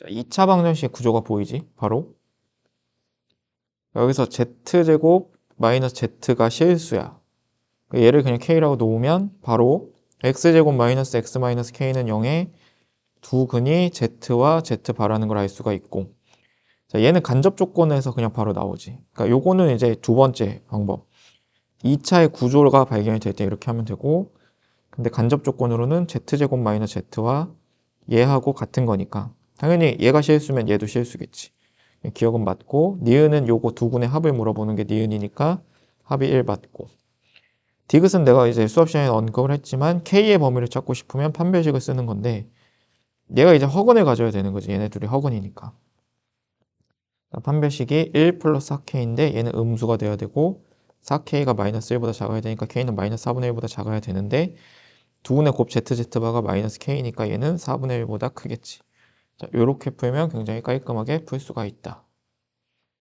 자, 2차 방정식 구조가 보이지? 바로 여기서 z제곱 마이너스 z가 실수야. 얘를 그냥 k라고 놓으면 바로 x제곱 마이너스 x 마이너스 k는 0에 두 근이 z와 z 바라는 걸 알 수가 있고 자, 얘는 간접 조건에서 그냥 바로 나오지. 그러니까 요거는 이제 두 번째 방법. 2차의 구조가 발견이 될 때 이렇게 하면 되고 근데 간접 조건으로는 z제곱 마이너스 z와 얘하고 같은 거니까 당연히 얘가 실수면 얘도 실수겠지. 기억은 맞고 니은은 요거 두 군의 합을 물어보는 게 니은이니까 합이 1 받고 디귿은 내가 이제 수업 시간에 언급을 했지만 k의 범위를 찾고 싶으면 판별식을 쓰는 건데 얘가 이제 허근을 가져야 되는 거지 얘네 둘이 허근이니까 판별식이 1 플러스 4k인데 얘는 음수가 돼야 되고 4k가 마이너스 1보다 작아야 되니까 k는 마이너스 4분의 1보다 작아야 되는데 두 군의 곱 ZZ바가 마이너스 K니까 얘는 4분의 1보다 크겠지. 자, 요렇게 풀면 굉장히 깔끔하게 풀 수가 있다.